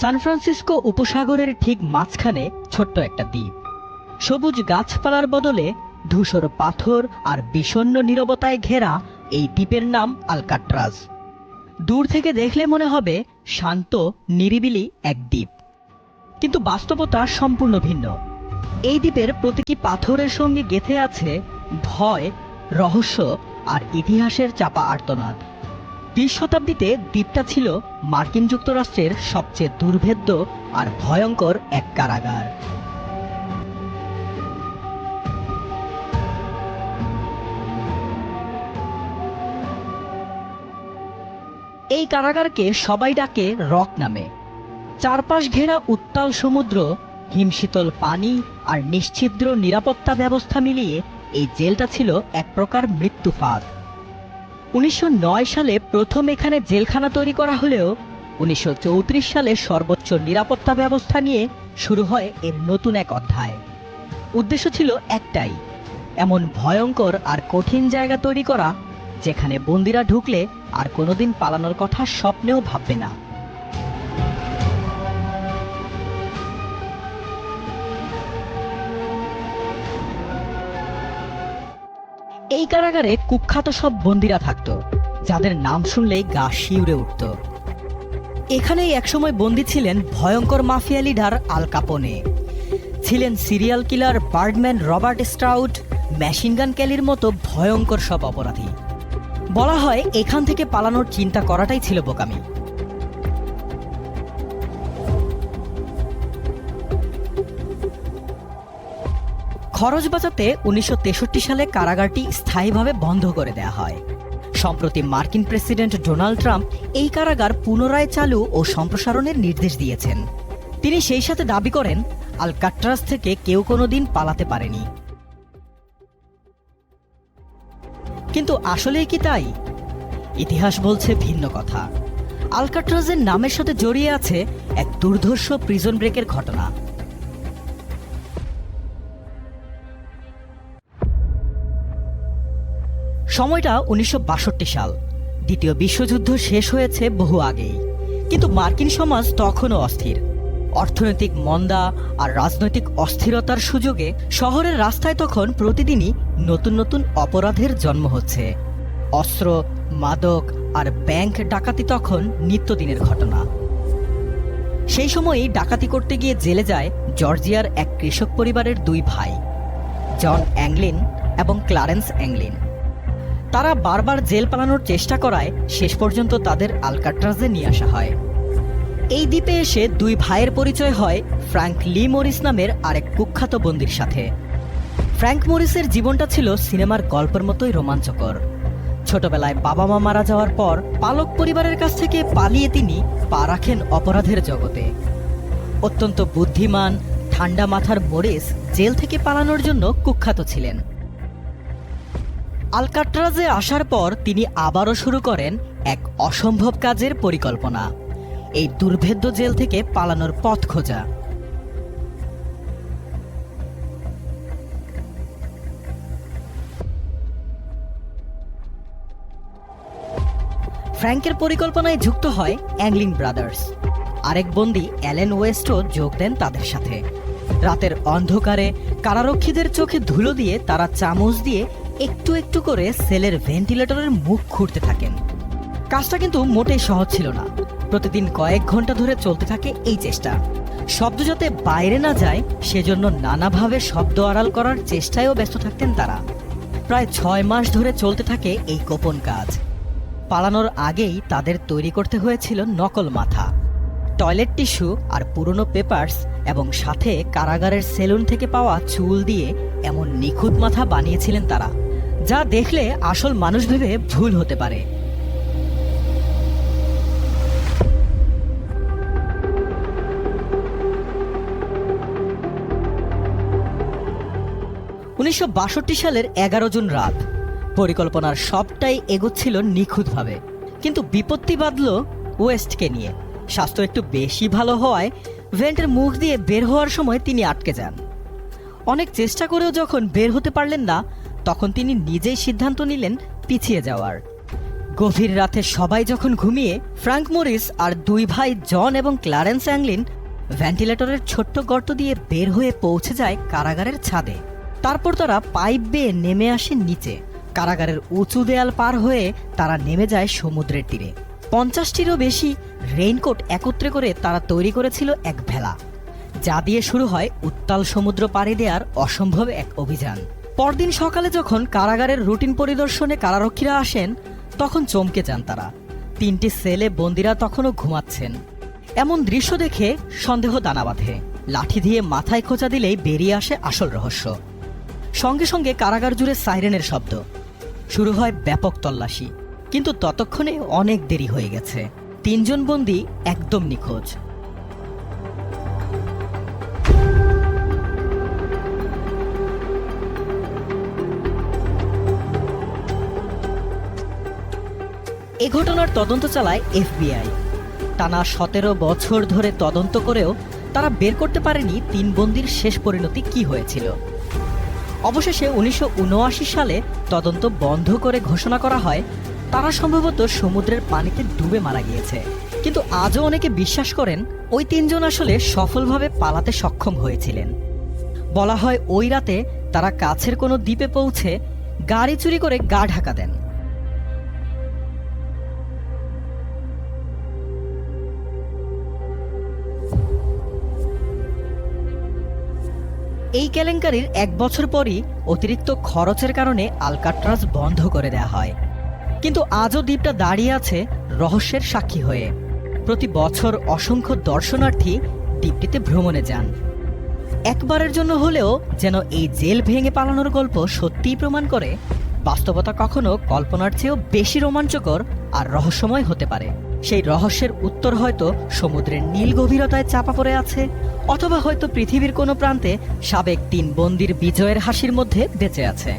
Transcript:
San Francisco উপসাগরের ঠিক মাঝখানে ছোট্ট একটা দ্বীপ। সবুজ গাছপালার বদলে ধূসর পাথর আর বিষণ্ণ নীরবতায় ঘেরা এই দ্বীপের নাম আলকাট্রাজ। দূর থেকে দেখলে মনে হবে শান্ত, নিরিবিলি এক দ্বীপ। কিন্তু বাস্তবতা সম্পূর্ণ ভিন্ন। এই দ্বীপের প্রতিটি পাথরের সঙ্গে গেথে আছে ভয়, রহস্য আর ইতিহাসের চাপা আর্তনাদ। বিশ শতাব্দীতে দ্বীপটা ছিল মার্কিন যুক্তরাষ্ট্রের সবচেয়ে দুর্ভেদ্য আর ভয়ঙ্কর এক কারাগার। এই কারাগারকে সবাই ডাকে রক নামে। চারপাশ ঘেরা উত্তাল সমুদ্র, হিমশীতল পানি আর নিশ্ছিদ্র নিরাপত্তা ব্যবস্থা মিলিয়ে এই জেলটা ছিল এক প্রকার মৃত্যু ফাঁদ উনিশশো নয় সালে প্রথম এখানে জেলখানা তৈরি করা হলেও উনিশশো চৌত্রিশ সালে সর্বোচ্চ নিরাপত্তা ব্যবস্থা নিয়ে শুরু হয় এর নতুন এক অধ্যায়। উদ্দেশ্য ছিল একটাই, এমন ভয়ঙ্কর আর কঠিন জায়গা তৈরি করা, যেখানে বন্দিরা ঢুকলে আর কোনোদিন পালানোর কথা স্বপ্নেও ভাববে না। এই কারাগারে কুখ্যাত সব বন্দিরা থাকত, যাদের নাম শুনলেই গা শিউরে উঠত। এখানেই একসময় বন্দী ছিলেন ভয়ঙ্কর মাফিয়া লিডার আল কাপনে। ছিলেন serial killer birdman Robert Stroud machine gun ক্যালির মতো ভয়ঙ্কর সব অপরাধী। বলা হয় এখান থেকে পালানোর চিন্তা করাটাই ছিল বোকামি। খরচ বাঁচাতে উনিশশো তেষট্টি সালে কারাগারটি স্থায়ীভাবে বন্ধ করে দেয়া হয়। সম্প্রতি মার্কিন প্রেসিডেন্ট ডোনাল্ড ট্রাম্প এই কারাগার পুনরায় চালু ও সম্প্রসারণের নির্দেশ দিয়েছেন। তিনি সেই সাথে দাবি করেন, আলকাট্রাস থেকে কেউ কোনোদিন পালাতে পারেনি। কিন্তু আসলেই কি তাই? ইতিহাস বলছে ভিন্ন কথা। আলকাট্রাজের নামের সাথে জড়িয়ে আছে এক দুর্ধর্ষ প্রিজন ব্রেকের ঘটনা। সময়টা উনিশশো বাষট্টি সাল। দ্বিতীয় বিশ্বযুদ্ধ শেষ হয়েছে বহু আগেই। কিন্তু মার্কিন সমাজ তখনও অস্থির। অর্থনৈতিক মন্দা আর রাজনৈতিক অস্থিরতার সুযোগে শহরের রাস্তায় তখন প্রতিদিনই নতুন নতুন অপরাধের জন্ম হচ্ছে। অস্ত্র, মাদক আর ব্যাংক ডাকাতি তখন নিত্যদিনের ঘটনা। সেই সময়ই ডাকাতি করতে গিয়ে জেলে যায় জর্জিয়ার এক কৃষক পরিবারের দুই ভাই। জন অ্যাংলিন এবং ক্লারেন্স অ্যাংলিন। তারা বারবার জেল পালানোর চেষ্টা করায়, শেষ পর্যন্ত তাদের আলকাট্রাজে নিয়ে আসা হয়। এই দ্বীপে এসে দুই ভাইয়ের পরিচয় হয়, ফ্র্যাঙ্ক লি মরিস নামের আরেক কুখ্যাত বন্দির সাথে। ফ্র্যাঙ্ক মরিসের জীবনটা ছিল সিনেমার গল্পের মতোই রোমাঞ্চকর। ছোটবেলায় বাবা মা মারা যাওয়ার পর পালক পরিবারের কাছ থেকে পালিয়ে তিনি পা রাখেন অপরাধের জগতে। অত্যন্ত বুদ্ধিমান, ঠান্ডা মাথার মরিস জেল থেকে পালানোর জন্য কুখ্যাত ছিলেন। আলকাট্রাজে আসার পর তিনি আবারও শুরু করেন এক অসম্ভব কাজের পরিকল্পনা। এই দুর্ভেদ্য জেল থেকে পালানোর পথ খোঁজা। ফ্র্যাঙ্কের পরিকল্পনায় যুক্ত হয় অ্যাংলিং ব্রাদার্স। আরেক বন্দি অ্যালেন ওয়েস্টও যোগ দেন তাদের সাথে। রাতের অন্ধকারে কারারক্ষীদের চোখে ধুলো দিয়ে তারা চামচ দিয়ে একটু একটু করে সেলের ভেন্টিলেটরের মুখ খুঁড়তে থাকেন। কাজটা কিন্তু মোটেই সহজ ছিল না। প্রতিদিন কয়েক ঘণ্টা ধরে চলতে থাকে এই চেষ্টা। শব্দ যাতে বাইরে না যায়, সেজন্য নানাভাবে শব্দ আড়াল করার চেষ্টায়ও ব্যস্ত থাকতেন তারা। প্রায় ছয় মাস ধরে চলতে থাকে এই গোপন কাজ। পালানোর আগেই তাদের তৈরি করতে হয়েছিল নকল মাথা। টয়লেট টিস্যু আর পুরনো পেপার্স এবং সাথে কারাগারের সেলুন থেকে পাওয়া চুল দিয়ে এমন নিখুঁত মাথা বানিয়েছিলেন তারা। যা দেখলে আসল মানুষ ভেবে ভুল হতে পারে। উনিশশো বাষট্টি সালের এগারো জুন রাত, পরিকল্পনার সবটাই এগোচ্ছিল নিখুঁতভাবে। কিন্তু বিপত্তি বাঁধল ওয়েস্টকে নিয়ে। স্বাস্থ্য একটু বেশি ভালো হওয়ায় ভেন্টের মুখ দিয়ে বের হওয়ার সময় তিনি আটকে যান। অনেক চেষ্টা করেও যখন বের হতে পারলেন না তখন তিনি নিজেই সিদ্ধান্ত নিলেন পিছিয়ে যাওয়ার। গভীর রাতে সবাই যখন ঘুমিয়ে ফ্র্যাঙ্ক মরিস আর দুই ভাই জন এবং ক্লারেন্স অ্যাংলিন ভেন্টিলেটরের ছোট্ট গর্ত দিয়ে বের হয়ে পৌঁছে যায় কারাগারের ছাদে। তারপর তারা পাইপ বেয়ে নেমে আসে নিচে। কারাগারের উঁচু দেয়াল পার হয়ে তারা নেমে যায় সমুদ্রের তীরে। পঞ্চাশটিরও বেশি রেইনকোট একত্রে করে তারা তৈরি করেছিল এক ভেলা। যা দিয়ে শুরু হয় উত্তাল সমুদ্র পাড়ি দেওয়ার অসম্ভব এক অভিযান। পরদিন সকালে যখন কারাগারের রুটিন পরিদর্শনে কারারক্ষীরা আসেন, তখন চমকে যান তারা। তিনটি সেলে বন্দিরা তখনও ঘুমাচ্ছেন। এমন দৃশ্য দেখে সন্দেহ দানা বাঁধে। লাঠি দিয়ে মাথায় খোঁচা দিলেই বেরিয়ে আসে আসল রহস্য। সঙ্গে সঙ্গে কারাগার জুড়ে সাইরেনের শব্দ। শুরু হয় ব্যাপক তল্লাশি। কিন্তু ততক্ষণে অনেক দেরি হয়ে গেছে। তিনজন বন্দী একদম নিখোঁজ। এ ঘটনার তদন্ত চালায় এফবিআই। টানা সতেরো বছর ধরে তদন্ত করেও তারা বের করতে পারেনি তিন বন্দির শেষ পরিণতি কি হয়েছিল। অবশেষে উনিশশো উনআশি সালে তদন্ত বন্ধ করে ঘোষণা করা হয়, তারা সম্ভবত সমুদ্রের পানিতে ডুবে মারা গিয়েছে। কিন্তু আজও অনেকে বিশ্বাস করেন, ওই তিনজন আসলে সফলভাবে পালাতে সক্ষম হয়েছিলেন। বলা হয় ওই রাতে তারা কাছের কোনো দ্বীপে পৌঁছে গাড়ি চুরি করে গা ঢাকা দেন। এই কেলেঙ্কারির এক বছর পরই অতিরিক্ত খরচের কারণে আলকাট্রাস বন্ধ করে দেওয়া হয়। কিন্তু আজও দ্বীপটা দাঁড়িয়ে আছে রহস্যের সাক্ষী হয়ে। প্রতি বছর অসংখ্য দর্শনার্থী দ্বীপটিতে ভ্রমণে যান। একবারের জন্য হলেও যেন এই জেল ভেঙে পালানোর গল্প সত্যিই প্রমাণ করে, বাস্তবতা কখনো কল্পনার চেয়েও বেশি রোমাঞ্চকর আর রহস্যময় হতে পারে। সেই রহস্যের উত্তর হয়তো সমুদ্রের নীল গভীরতায় চাপা পড়ে আছে, অথবা হয়তো পৃথিবীর কোনো প্রান্তে সাবেক তিন বন্দির বিজয়ের হাসির মধ্যে বেঁচে আছে।